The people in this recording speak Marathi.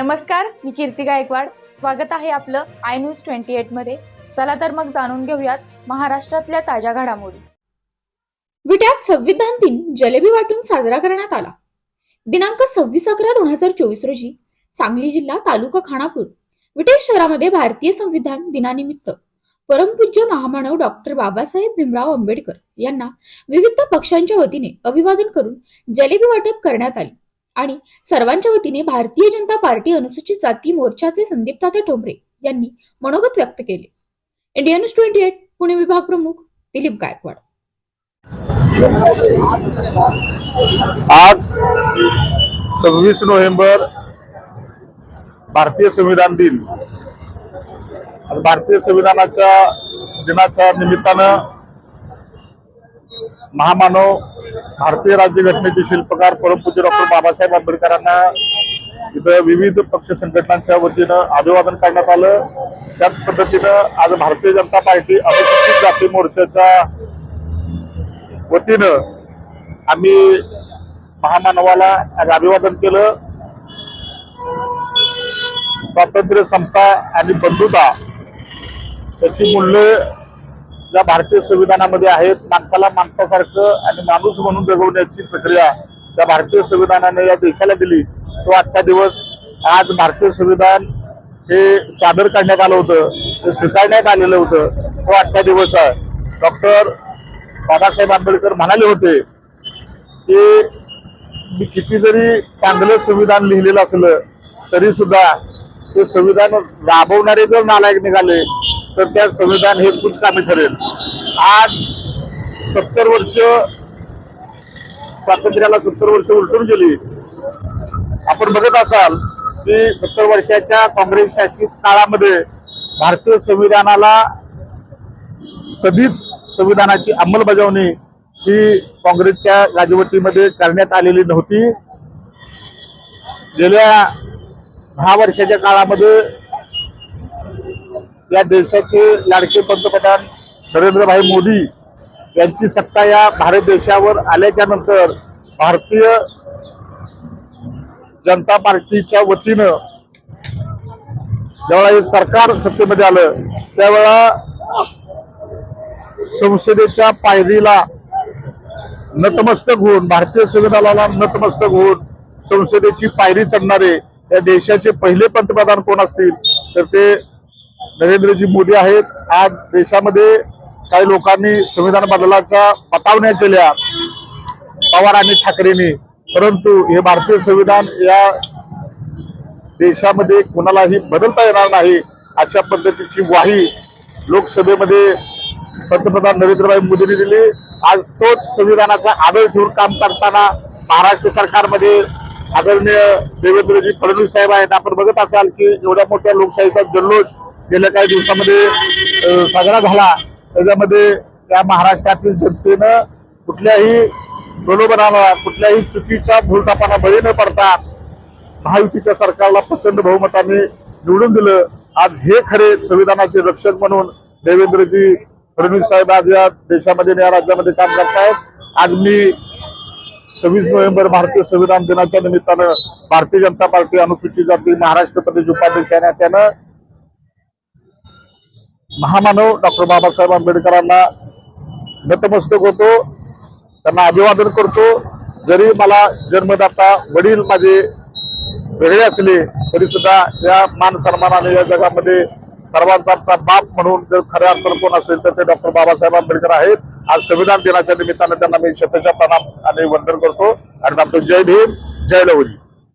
नमस्कार मी कीर्ती गायकवाड. स्वागत आहे आपलं आय न्यूज ट्वेंटी एटमध्ये. चला तर मग जाणून घेऊयात महाराष्ट्रातल्या ताज्या घडामोडी. विट्यात संविधान दिन जलेबी वाटून साजरा करण्यात आला. दिनांक सव्वीस अकरा दोन हजार चोवीस रोजी सांगली जिल्हा तालुका खानापूर विटे शहरामध्ये भारतीय संविधान दिनानिमित्त परमपूज्य महामानव डॉक्टर बाबासाहेब भीमराव आंबेडकर यांना विविध पक्षांच्या वतीने अभिवादन करून जलेबी वाटप करण्यात आली. आणि सर्वांच्या वतीने भारतीय जनता पार्टी अनुसूचित जाती मोर्चाचे संदीप तात्या ठोंबरे यांनी मनोगत व्यक्त केले. इंडियन ट्वेंटी एट पुणे विभाग प्रमुख दिलीप गायकवाड. आज सव्वीस नोव्हेंबर भारतीय संविधान दिन. भारतीय संविधानाच्या दिनाच्या निमित्तानं महामानव भारतीय राज्यघटनेचे शिल्पकार परमपूज्य डॉक्टर बाबासाहेब आंबेडकरांना इथं विविध पक्ष संघटनांच्या वतीनं अभिवादन करण्यात आलं. त्याच पद्धतीनं आज भारतीय जनता पार्टी अनुसूचित जाती मोर्चाच्या वतीनं आम्ही महामानवाला आज अभिवादन केलं. स्वातंत्र्य समता आणि बंधुता याची मूल्य ज्या भारतीय संविधानामध्ये आहेत. माणसाला माणसासारखं आणि माणूस म्हणून जगवण्याची प्रक्रिया ज्या भारतीय संविधानाने या देशाला दिली. तो आजचा दिवस आज भारतीय संविधान हे सादर करण्यात आलं होतं ते स्वीकारण्यात आलेलं होतं. तो आजचा दिवस आहे. डॉक्टर बाबासाहेब आंबेडकर म्हणाले होते की मी किती जरी चांगलं संविधान लिहिलेलं असलं तरी सुद्धा ते संविधान राबवणारे जर नालायक निघाले तर त्या संविधान हे कुचकामी ठरेल. आज सत्तर वर्ष स्वातंत्र्याला सत्तर वर्ष उलटून गेली. आपण बघत असाल की सत्तर वर्षाच्या काँग्रेस शासित काळामध्ये भारतीय संविधानाला कधीच संविधानाची अंमलबजावणी ही काँग्रेसच्या राजवटीमध्ये करण्यात आलेली नव्हती. गेल्या दहा वर्षाच्या काळामध्ये या देशाचे लाडके पंतप्रधान नरेंद्रभाई मोदी यांची सत्ता या भारत देशावर आल्याच्यानंतर भारतीय जनता पार्टीच्या वतीनं ज्यावेळा हे सरकार सत्तेमध्ये आलं त्यावेळा संसदेच्या पायरीला नतमस्तक होऊन भारतीय संविधानाला नतमस्तक होऊन संसदेची पायरी चढणारे या देशाचे पहिले पंतप्रधान कोण असतील तर ते नरेंद्रजी मोदी आहेत. आज देशामध्ये काही लोकांनी संविधान बदलाच्या बतावण्या केल्या. पवार आणि ठाकरेंनी. परंतु हे भारतीय संविधान या देशामध्ये कोणालाही बदलता येणार नाही अशा पद्धतीची ग्वाही लोकसभेमध्ये पंतप्रधान नरेंद्रभाई मोदींनी दिली. आज तोच संविधानाचा आदर ठेवून काम करताना महाराष्ट्र सरकारमध्ये आदरणीय देवेंद्रजी फडणवीस साहेब आहेत. आपण बघत असाल की एवढ्या मोठ्या लोकशाहीचा जल्लोष गेल्या काही दिवसामध्ये साजरा झाला. त्याच्यामध्ये त्या महाराष्ट्रातील जनतेनं कुठल्याही प्रलोभनाला कुठल्याही चुकीच्या भूलतापाना बळी न पडता महायुतीच्या सरकारला प्रचंड बहुमताने निवडून दिलं. आज हे खरे संविधानाचे रक्षक म्हणून देवेंद्रजी फडणवीस साहेब आज या देशामध्ये या राज्यामध्ये काम करतायत. आज मी सव्वीस नोव्हेंबर भारतीय संविधान दिनाच्या निमित्तानं भारतीय जनता पार्टी अनुसूचित जाती महाराष्ट्र प्रदेश उपाध्यक्ष या नात्यानं महामानव डॉक्टर बाबासाहेब आंबेडकरांना नतमस्तक होतो. त्यांना अभिवादन करतो. जरी मला जन्मदाता वडील माझे वेगळे असले तरी सुद्धा या मान सन्मानाने या जगामध्ये सर्वांचा आमचा बाप म्हणून जर खऱ्या अर्थानं कोण असेल तर ते डॉक्टर बाबासाहेब आंबेडकर आहेत. आज संविधान दिनाच्या निमित्तानं त्यांना मी शतशा प्रणाम आणि वंदन करतो. आणि म्हणतो जय भीम जय लवजी